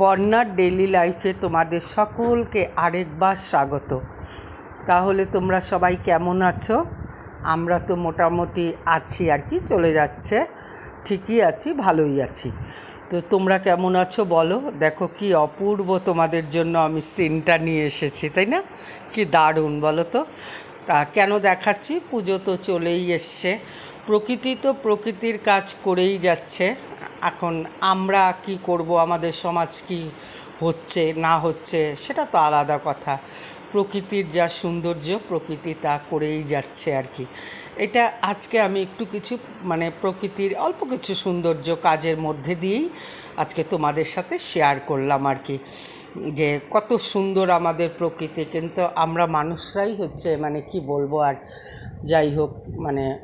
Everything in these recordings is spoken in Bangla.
বন্যার ডেলি লাইফে তোমাদের সকলকে আরেকবার স্বাগত। তাহলে তোমরা সবাই কেমন আছো? আমরা তো মোটামুটি আছি আর কি, চলে যাচ্ছে। ঠিকই আছি, ভালোই আছি। তো তোমরা কেমন আছো বলো? দেখো কি অপূর্ব তোমাদের জন্য আমি সিনটা নিয়ে এসেছি, তাই না? কি দারুণ, বলো তো। তা কেন দেখাচ্ছি? পুজো তো চলেই এসছে। প্রকৃতি তো প্রকৃতির কাজ করেই যাচ্ছে। এখন আমরা কি করব? আমাদের সমাজ কি হচ্ছে, না হচ্ছে, সেটা তো আলাদা কথা। প্রকৃতির যা সৌন্দর্য, প্রকৃতি তা করেই যাচ্ছে আর কি। এটা আজকে আমি একটু কিছু মানে প্রকৃতির অল্প কিছু সৌন্দর্য কাজের মধ্যে দিয়েই আজকে তোমাদের সাথে শেয়ার করলাম আর কি। যে কত সুন্দর আমাদের প্রকৃতি, কিন্তু আমরা মানুষরাই হচ্ছে মানে কি বলব আর, যাই হোক মানে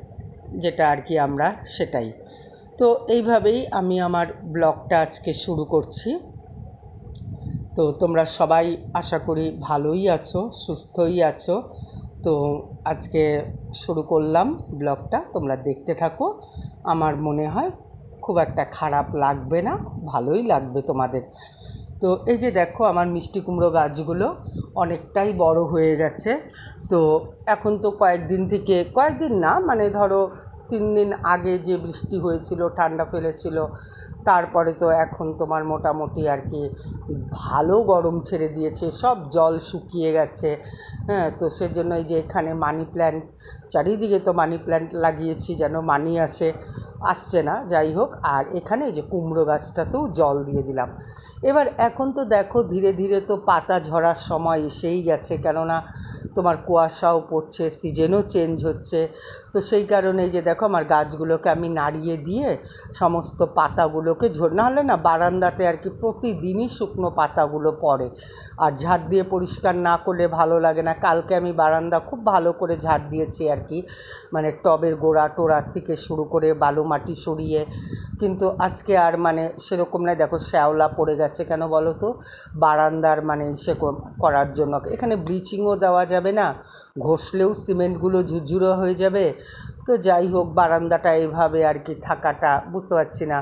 যেটা আর কি আমরা, সেটাই। তো এইভাবেই আমি আমার ব্লগটা আজকে শুরু করছি। তো তোমরা সবাই আশা করি ভালোই আছো, সুস্থই আছো। তো আজকে শুরু করলাম ব্লগটা, তোমরা দেখতে থাকো। আমার মনে হয় খুব একটা খারাপ লাগবে না, ভালোই লাগবে তোমাদের। তো এই যে দেখো আমার মিষ্টি কুমড়ো গাছগুলো অনেকটাই বড় হয়ে গেছে। তো এখন তো কয়েকদিন থেকে, কয়েকদিন না মানে ধরো তিন দিন আগে যে বৃষ্টি হয়েছিল, ঠান্ডা ফেলেছিল, তারপরে তো এখন তোমার মোটামুটি আর কি ভালো গরম ছেড়ে দিয়েছে, সব জল শুকিয়ে গেছে। হ্যাঁ তো সেজন্য এই যে এখানে মানি প্ল্যান্ট চারিদিকে তো মানি প্ল্যান্ট লাগিয়েছি, যেন মানি আসে, আসছে না, যাই হোক। আর এখানে এই যে কুমড়ো গাছটাতেও জল দিয়ে দিলাম। এবার এখন তো দেখো, ধীরে ধীরে তো পাতা ঝরার সময় এসেই গেছে, কেননা তোমার কুয়াশাও পড়ছে সিজনও চেঞ্জ হচ্ছে। তো সেই কারণে যে দেখো আমার গাছগুলোকে আমি নাড়িয়ে দিয়ে সমস্ত পাতাগুলোকে ঝর, না হলে না বারান্দাতে আর কি প্রতিদিনই শুকনো পাতাগুলো পড়ে। আর ঝাড় দিয়ে পরিষ্কার না করলে ভালো লাগে না। কালকে আমি বারান্দা খুব ভালো করে ঝাড় দিয়েছি আর কি। মানে টবের গোড়া টোড়ার থেকে শুরু করে বালু মাটি সরিয়ে। কিন্তু আজকে আর মানে সেরকম নয়, দেখো শ্যাওলা পড়ে গেছে কেন বলো তো? বারান্দার মানে সে করার জন্য। এখানে ব্লিচিংও দেওয়া যাবে। না। ঘষলেও সিমেন্টগুলো ঝুরঝুরো হয়ে যাবে। তো যাই হোক, বারান্দাটা এইভাবে আর কি থাকাটা বুঝতে পারছি না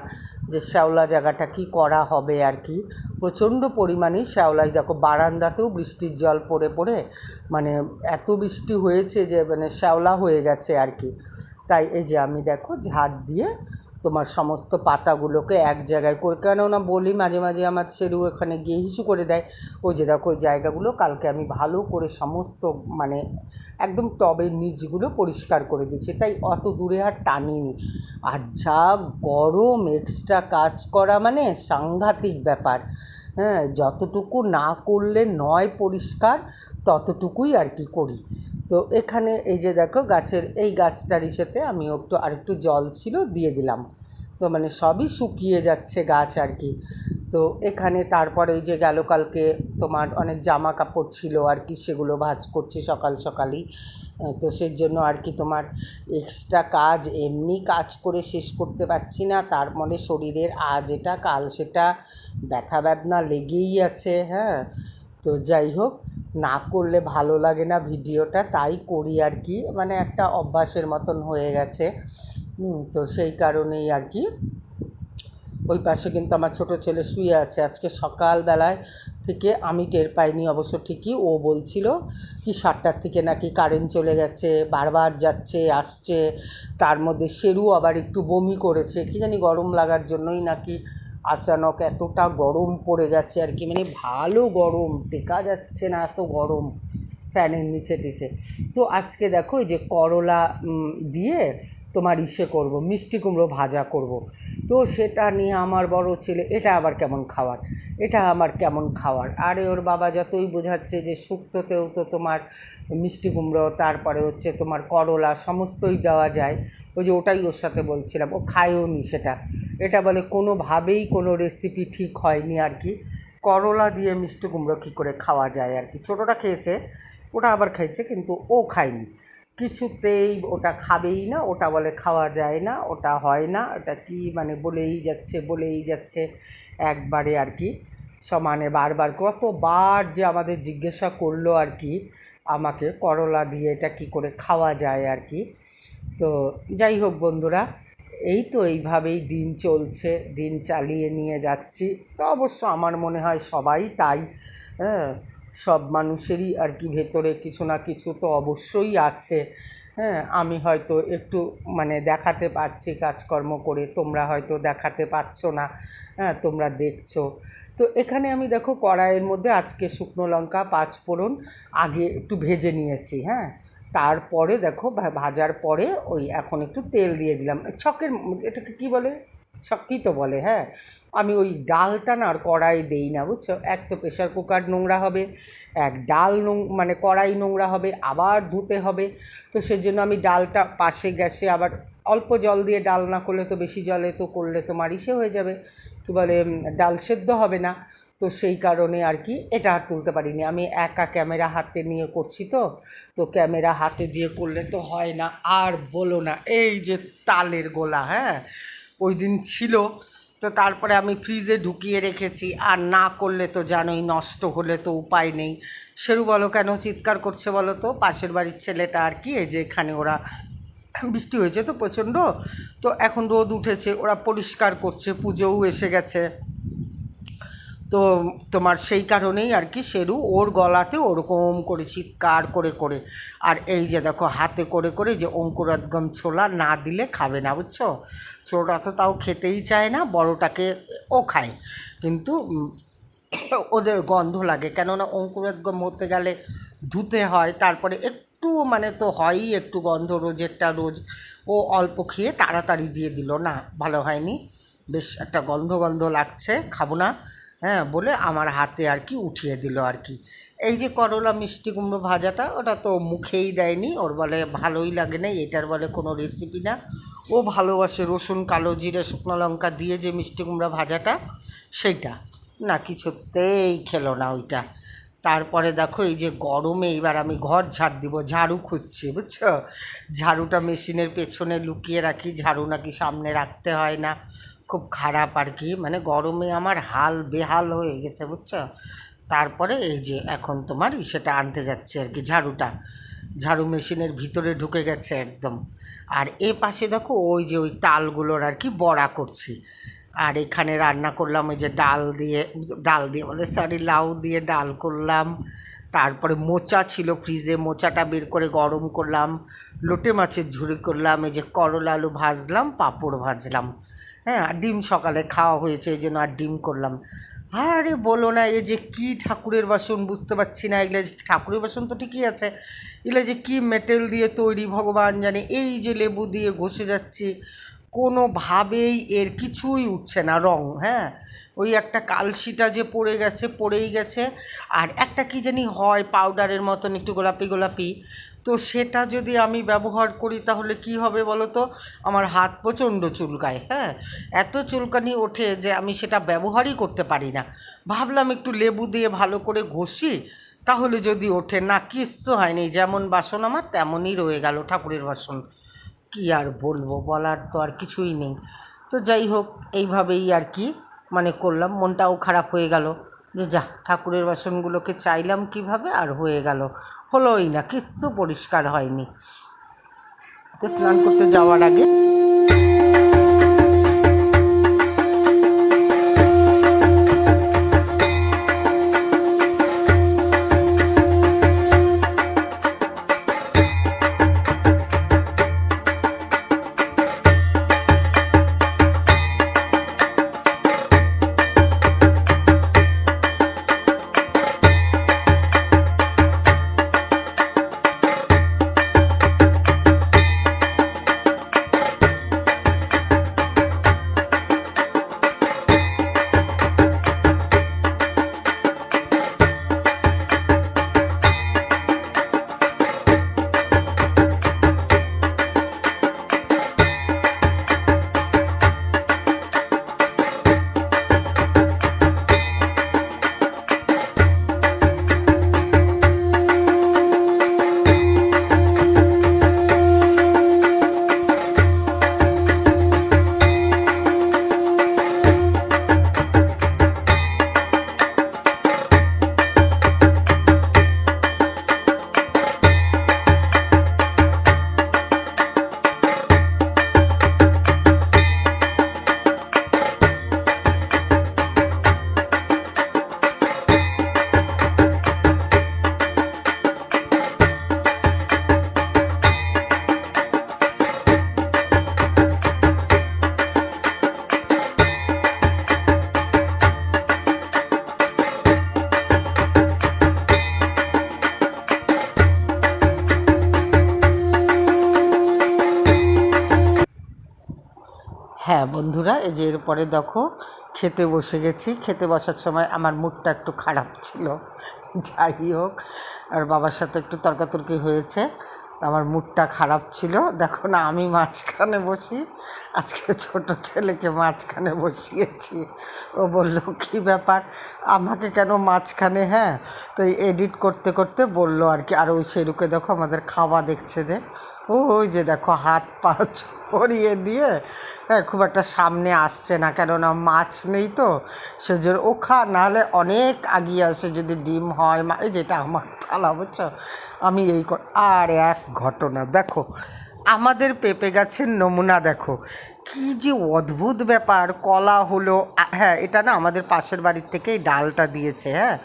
যে শ্যাওলা জায়গাটা কি করা হবে আর কি। প্রচণ্ড পরিমাণে শ্যাওলাই দেখো, বারান্দাতেও বৃষ্টির জল পড়ে পড়ে। মানে এত বৃষ্টি হয়েছে যে মানে শ্যাওলা হয়ে গেছে আর কি। তাই এই যে আমি দেখো ঝাড় দিয়ে তোমার সমস্ত পাতাগুলোকে এক জায়গায় করে, কেননা বলি মাঝে মাঝে আমার সেরু এখানে গিয়ে হিসু করে দেয়, ওই যে দেখো, ওই জায়গাগুলো কালকে আমি ভালো করে সমস্ত মানে একদম টবের নিচগুলো পরিষ্কার করে দিয়েছি। তাই অত দূরে আর টানিনি। আর যা গরম এক্সট্রা কাজ করা মানে সাংঘাতিক ব্যাপার। হ্যাঁ যতটুকু না করলে নয় পরিষ্কার, ততটুকুই আর কি করি। তো এখানে এই যে দেখো গাছের, এই গাছটার ইসেতে আমি একটু আরেকটু জল ছিল দিয়ে দিলাম। তো মানে সবই শুকিয়ে যাচ্ছে গাছ আর কি। তো এখানে তারপরে এই যে গেল কালকে তোমার অনেক জামা কাপড় ছিল আর কি, সেগুলো ভাজ করছি সকাল সকালই। তো সেই জন্য আর কি তোমার এক্সট্রা কাজ এমনি কাজ করে শেষ করতে পারছি না। তার মধ্যে শরীরের আজ এটা কাল সেটা ব্যথা বেদনা লেগেই আছে হ্যাঁ। তো যাই হোক না করলে ভালো লাগে না ভিডিওটা, তাই করি আর কি। মানে একটা অভ্যাসের মতন হয়ে গেছে। তো সেই কারণেই আর কি। ওই পাশে কিন্তু আমার ছোটো ছেলে শুয়ে আছে। আজকে সকালবেলায় থেকে আমি টের পাইনি, অবশ্য ঠিকই ও বলছিল কি সাতটার থেকে নাকি কারেন্ট চলে গেছে, বারবার যাচ্ছে, আসছে। তার মধ্যে সেরু আবার একটু বমি করেছে। কি জানি গরম লাগার জন্যই নাকি আচানক এতটা গরম পড়ে যাচ্ছে আর কি মানে ভালো গরম টেকা যাচ্ছে না এত গরম ফ্যানের নিচে টিচে। তো আজকে দেখো যে করলা দিয়ে তোমার ইসে করব, মিষ্টি কুমড়ো ভাজা করব। তো সেটা নিয়ে আমার বড় ছেলে, এটা আবার কেমন খাওয়ার এটা আমার কেমন খাওয়ার। আরে ওর বাবা যতই বোঝাচ্ছে যে শুক্তোতেও তো তোমার মিষ্টি কুমড়ো, তারপরে হচ্ছে তোমার করলা, সমস্তই দেওয়া যায়। ওই যে ওটাই ওর সাথে বলছিলাম, ও খায়ও নি সেটা। এটা বলে কোনোভাবেই কোনো রেসিপি ঠিক হয়নি আর কি। করলা দিয়ে মিষ্টি কুমড়ো কী করে খাওয়া যায় আর কি। ছোটোটা খেয়েছে, ওটা আবার খাইছে, কিন্তু ও খায়নি। কিছুতেই ওটা খাবেই না, ওটা বলে খাওয়া যায় না, ওটা হয় না, ওটা কি মানে বলেই যাচ্ছে বলেই যাচ্ছে একবারে আর কি সমানে বারবার। কতবার যে আমাদের জিজ্ঞাসা করল আর কি আমাকে করলা দিয়ে এটা কি করে খাওয়া যায় আর কি। তো যাই হোক বন্ধুরা, এই তো এইভাবেই দিন চলছে, দিন চালিয়ে নিয়ে যাচ্ছি। তো অবশ্য আমার মনে হয় সবাই তাই হ্যাঁ। সব মানুষেরই আর কি ভেতরে কিছু না কিছু তো অবশ্যই আছে। হ্যাঁ আমি হয়তো একটু মানে দেখাতে পারছি কাজকর্ম করে, তোমরা হয়তো দেখাতে পারছ না। হ্যাঁ তোমরা দেখছ। তো এখানে আমি দেখো কড়াইয়ের মধ্যে আজকে শুকনো লঙ্কা, পাঁচ ফোড়ন, আগে একটু ভেজে নিয়েছি। হ্যাঁ তারপরে দেখো ভাজার পরে ওই এখন একটু তেল দিয়ে দিলাম। ছকের, এটাকে কী বলে? ছক্কি তো বলে হ্যাঁ? আমি ওই ডালটা না আর কড়াই দেই না, বুঝছ? এক তো প্রেশার কুকার নোংরা হবে, এক ডাল নোং মানে কড়াই নোংরা হবে, আবার ধুতে হবে। তো সেজন্য আমি ডালটা পাশে গ্যাসে আবার অল্প জল দিয়ে ডাল না করলে তো বেশি জলে তো করলে তোমার ইসে হয়ে যাবে। কী বলে ডাল সেদ্ধ হবে না। তো সেই কারণে আর কি এটা আর তুলতে পারিনি। আমি একা ক্যামেরা হাতে নিয়ে করছি তো তো ক্যামেরা হাতে দিয়ে করলে তো হয় না। আর বলো না, এই যে তালের গোলা হ্যাঁ? ওই দিন ছিল, তো তারপরে আমি ফ্রিজে ঢুকিয়ে রেখেছি। আর না করলে তো জানোই, নষ্ট হলে তো উপায় নেই। সেরু বলো কেন চিৎকার করছে বলো তো? পাশের বাড়ির ছেলেটা আর কি যে এখানে ওরা বৃষ্টি হয়েছে তো প্রচণ্ড। তো এখন রোদ উঠেছে, ওরা পরিষ্কার করছে, পুজোও এসে গেছে। তো তোমার সেই কারণেই আর কি শেরু ওর গলাতে ওরকম করে চিৎকার করে করে। আর এই যে দেখো, হাতে করে করে যে অঙ্কুরাদগম ছোলা না দিলে খাবে না, বুঝছ? ছোটটা তো তাও খেতেই চায় না, বড়টাকে ও খায়। কিন্তু ওদের গন্ধ লাগে, কেননা অঙ্কুরোদ্গম হতে গেলে ধুতে হয়, তারপরে একটু মানে তো হয়ই একটু গন্ধ, রোজেরটা রোজ। ও অল্প খেয়ে তাড়াতাড়ি দিয়ে দিল, না, ভালো হয়নি। বেশ একটা গন্ধ গন্ধ লাগছে, খাব না। হ্যাঁ বলে আমার হাতে আর কি উঠিয়ে দিল আর কি। এই যে করলা মিষ্টি কুমড়ো ভাজাটা, ওটা তো মুখেই দেয়নি। ওর বলে ভালোই লাগে না, এটার বলে কোনো রেসিপি না। ও ভালোবাসে রসুন, কালো জিরে, শুকনো লঙ্কা দিয়ে যে মিষ্টি কুমড়া ভাজাটা, সেইটা। না, কিছুতেই খেলো না ওইটা। তারপরে দেখো, এই যে গরমে এবার আমি ঘর ঝাড় দিব, ঝাড়ু খুঁজছি, বুঝছ? ঝাড়ুটা মেশিনের পেছনে লুকিয়ে রাখি, ঝাড়ু নাকি সামনে রাখতে হয় না। খুব খারাপ আর কি। মানে গরমে আমার হাল বেহাল হয়ে গেছে, বুঝছ? তারপরে এই যে এখন তোমার সেটা আনতে যাচ্ছে আর কি, ঝাড়ুটা। ঝাড়ু মেশিনের ভিতরে ঢুকে গেছে একদম। আর এ পাশে দেখো ওই যে ওই তালগুলোর আর কি বড়া করছি। আর এখানে রান্না করলাম ওই যে ডাল দিয়ে ডাল দিয়ে বলে সরি লাউ দিয়ে ডাল করলাম। তারপরে মোচা ছিল ফ্রিজে, মোচাটা বের করে গরম করলাম। লোটে মাছের ঝুড়ি করলাম, এই যে করলা আলু ভাজলাম, পাঁপড় ভাজলাম। হ্যাঁ আর ডিম সকালে খাওয়া হয়েছে, এই জন্য আর ডিম করলাম। আরে বলো না, এই যে কি ঠাকুরের বাসন বুঝতে পারছি না এগুলো যে ঠাকুরের বাসন তো ঠিকই আছে। এগুলো যে কি মেটেল দিয়ে তৈরি, ভগবান জানে, এই যে লেবু দিয়ে ঘষে যাচ্ছি, কোনোভাবেই এর কিছুই উঠছে না রং হ্যাঁ। ওই একটা কালশিটা যে পড়ে গেছে, পড়েই গেছে, আর একটা কি জানি হয় পাউডারের মতন একটু গোলাপি গোলাপি তো সেটা যদি আমি ব্যবহার করি, তাহলে কি হবে বলো তো আমার হাত প্রচণ্ড চুলকায় হ্যাঁ? এত চুলকানি ওঠে যে আমি সেটা ব্যবহারই করতে পারি না। ভাবলাম একটু লেবু দিয়ে ভালো করে ঘষি, তাহলে যদি ওঠে, না, কিচ্ছু হয়নি। যেমন বাসন আমার তেমনই রয়ে গেল, ঠাকুরের বাসন। কি আর বলব, বলার তো আর কিছুই নেই। তো যাই হোক, এইভাবেই আর কি মানে করলাম। মনটাও খারাপ হয়ে গেল। যে যা, ঠাকুরের বাসনগুলোকে চাইলাম কীভাবে আর হয়ে গেল। হলোই না, কিচ্ছু পরিষ্কার হয়নি। তো স্নান করতে যাওয়ার আগে হ্যাঁ বন্ধুরা, এই যে এরপরে দেখো, খেতে বসে গেছি। খেতে বসার সময় আমার মুডটা একটু খারাপ ছিল। যাই হোক, আর বাবার সাথে একটু তর্কাতর্কি হয়েছে আমার মুডটা খারাপ ছিল। দেখো না, আমি মাঝখানে বসি, আজকে ছোট ছেলেকে মাঝখানে বসিয়েছি। ও বলল, কি ব্যাপার? আমাকে কেন মাঝখানে? হ্যাঁ তো এডিট করতে করতে বলল আর কি। আর ওই সেরুকে দেখো, আমাদের খাওয়া দেখছে যে ওই যে দেখো, হাত পা ছড়িয়ে দিয়ে হ্যাঁ খুব একটা সামনে আসছে না, কেননা মাছ নেই তো, সেজন্য ওখা নাহলে অনেক আগিয়ে আসে যদি ডিম হয়, মা, এই যেটা আমার থালা বুঝছ? আমি এই আর এক ঘটনা, দেখো, আমাদের পেঁপে গাছের নমুনা দেখো কি যে অদ্ভুত ব্যাপার, কলা হলো হ্যাঁ এটা না আমাদের পাশের বাড়ির থেকেই ডালটা দিয়েছে হ্যাঁ।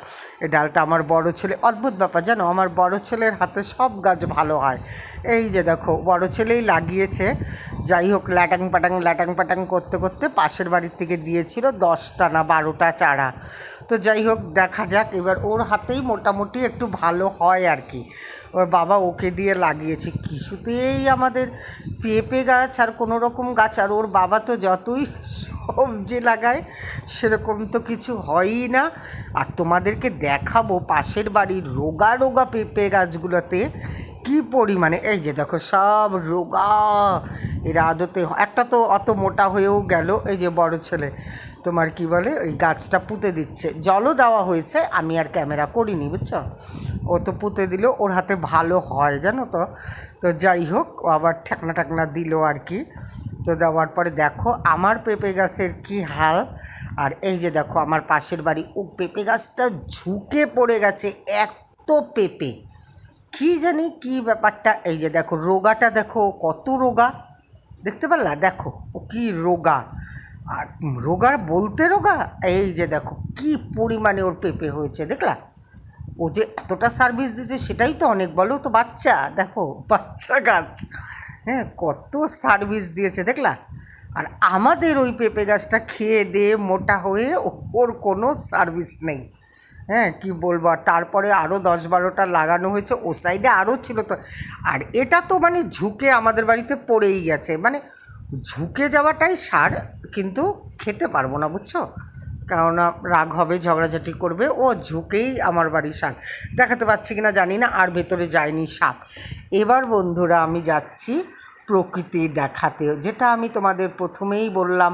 এই ডালটা আমার বড় ছেলে, অদ্ভুত ব্যাপার, জানো? আমার বড় ছেলের হাতে সব গাছ ভালো হয়। এই যে দেখো, বড় ছেলেই লাগিয়েছে, যাই হোক ল্যাটাং পাটাং ল্যাটাং পাটাং করতে করতে পাশের বাড়ির থেকে দিয়েছিল দশটা না বারোটা চারা। তো যাই হোক, দেখা যাক, এবার ওর হাতেই মোটামুটি একটু ভালো হয় আর কি। ওর বাবা ওকে দিয়ে লাগিয়েছে। কিছুতেই আমাদের পেঁপে গাছ আর কোনো রকম গাছ, আর ওর বাবা তো যতই সবজি লাগায়, সেরকম তো কিছু হয়ই না। আর তোমাদেরকে দেখাবো পাশের বাড়ির রোগা রোগা পেঁপে গাছগুলোতে কি পরিমাণে? এই যে দেখো, সব রোগা এরা আদতে একটা তো অত মোটা হয়েও গেল, এই যে বড় ছেলে। তোমার কি বলে, ওই গাছটা পুঁতে দিচ্ছে। জলও দেওয়া হয়েছে, আমি আর ক্যামেরা করিনি, বুঝছ? ও তো পুঁতে দিল, ওর হাতে ভালো হয়, জানো তো? তো যাই হোক, ও আবার ঠেকনা ঠেকনা দিল আর কি। তো দেওয়ার পরে দেখো, আমার পেঁপে গাছের কি হাল? আর এই যে দেখো, আমার পাশের বাড়ি, ও পেঁপে গাছটা ঝুঁকে পড়ে গেছে, এত পেঁপে। কি জানি কি ব্যাপারটা, এই যে দেখো রোগাটা দেখো, কত রোগা। দেখতে পারলা? দেখো, ও কি রোগা। আর রোগার বলতে রোগা? এই যে দেখো, কি পরিমাণে ওর পেঁপে হয়েছে, দেখলা? ও যে এতটা সার্ভিস দিয়েছে সেটাই তো অনেক, বলো তো বাচ্চা, দেখো, বাচ্চা গাছ। হ্যাঁ কত সার্ভিস দিয়েছে, দেখলা? আর আমাদের ওই পেঁপে গাছটা খেয়ে দিয়ে মোটা হয়ে ওর কোনো সার্ভিস নেই। হ্যাঁ কি বলব? আর তারপরে আরও দশ বারোটা লাগানো হয়েছে, ও সাইডে আরও ছিল তো। আর এটা তো মানে ঝুঁকে আমাদের বাড়িতে পড়েই গেছে। মানে ঝুঁকে যাওয়াটাই সার, কিন্তু খেতে পারব না, বুঝছ? কেননা রাগ হবে, ঝগড়াঝাটি করবে, ও ঝুঁকেই আমার বাড়ির সাপ দেখাতে পাচ্ছি কিনা জানি না, আর ভেতরে যায়নি সাপ। এবার বন্ধুরা, আমি যাচ্ছি প্রকৃতি দেখাতে, যেটা আমি তোমাদের প্রথমেই বললাম।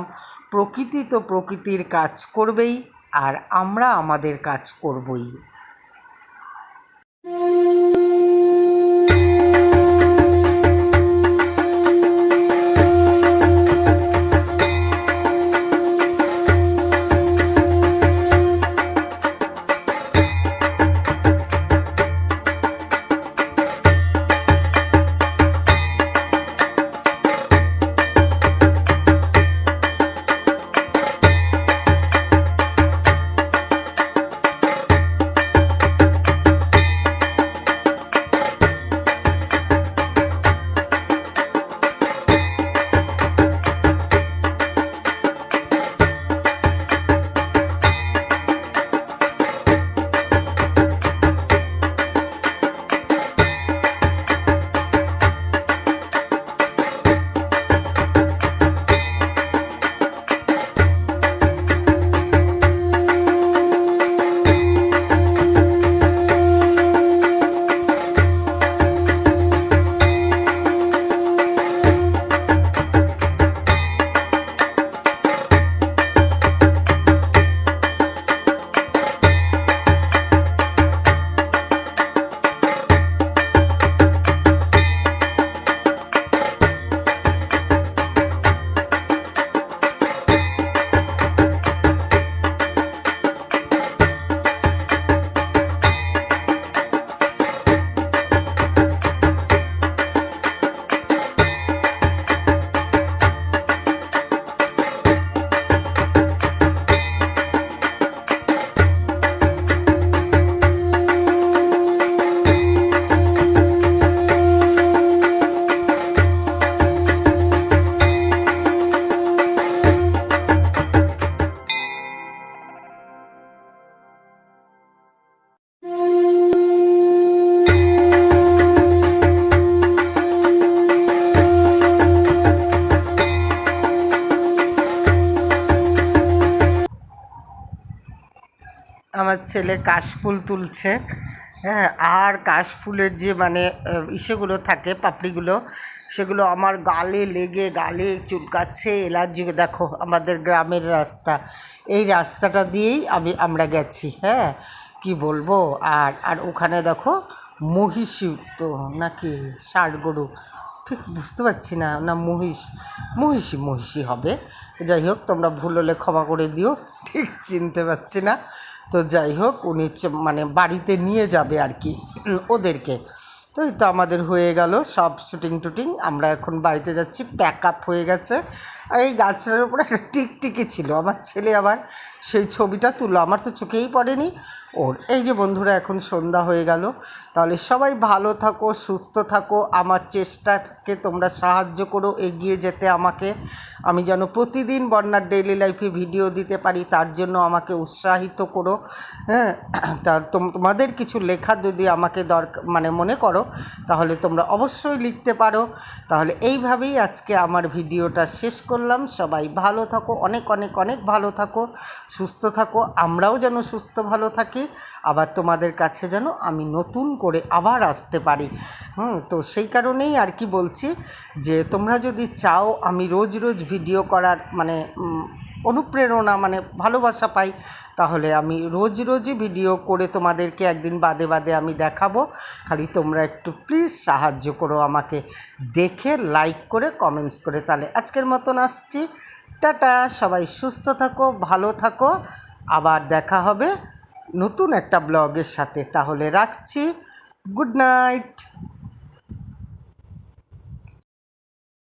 প্রকৃতি তো প্রকৃতির কাজ করবেই। আর আমরা আমাদের কাজ করবই। ছেলে কাশফুল তুলছে হ্যাঁ আর কাশফুলের যে মানে ইসেগুলো থাকে, পাপড়িগুলো, সেগুলো আমার গালে লেগে, গালে চুলকাচ্ছে। এলার্জি দেখো, আমাদের গ্রামের রাস্তা। এই রাস্তাটা দিয়েই আমি, আমরা গেছি হ্যাঁ কি বলব? আর আর ওখানে দেখো, মহিষী তো নাকি? ষাট গরু। ঠিক বুঝতে পারছি না না মহিষ মহিষী মহিষী হবে। যাই হোক, তোমরা ভুল হলে ক্ষমা করে দিও, ঠিক চিনতে পারছি না। তো যাই হোক, উনি মানে বাড়িতে নিয়ে যাবে আর কি ওদেরকে। তো এই তো আমাদের হয়ে গেল সব শুটিং টুটিং আমরা এখন বাড়িতে যাচ্ছি প্যাক আপ হয়ে গেছে। আর এই গাছটার উপরে একটা টিকটিকি ছিল। আমার ছেলে আবার সেই ছবিটা তুললো। আমার তো চোখেই পড়েনি। ওর, এই যে বন্ধুরা, এখন সন্ধ্যা হয়ে গেল। তাহলে সবাই ভালো থাকো, সুস্থ থাকো। আমার চেষ্টাকে তোমরা সাহায্য করো, এগিয়ে যেতে আমাকে। আমি যেন প্রতিদিন বন্যার ডেইলি লাইফে ভিডিও দিতে পারি, তার জন্য আমাকে উৎসাহিত করো। হ্যাঁ তার তোম- তোমাদের কিছু লেখা যদি আমাকে দরকার মানে মনে করো, তাহলে তোমরা অবশ্যই লিখতে পারো। তাহলে এইভাবেই আজকে আমার ভিডিওটা শেষ করলাম। সবাই ভালো থাকো, অনেক অনেক অনেক ভালো থাকো, সুস্থ থাকো, আমরাও যেন সুস্থ, ভালো থাকি। আবার তোমাদের কাছে যেন আমি নতুন করে আবার আসতে পারি। হুম, তো সেই কারণেই আর কি বলছি যে তোমরা যদি চাও আমি রোজ রোজ ভিডিও করার মানে অনুপ্রেরণা মানে ভালোবাসা পাই, তাহলে আমি রোজ রোজই ভিডিও করে তোমাদেরকে একদিন বাদে বাদে আমি দেখাবো। খালি তোমরা একটু প্লিজ সাহায্য করো আমাকে দেখে লাইক করে কমেন্টস করে। তাহলে আজকের মতন আসছি। টাটা, সবাই সুস্থ থাকো, ভালো থাকো। আবার দেখা হবে নতুন একটা ব্লগের সাথে। তাহলে রাখছি। Good night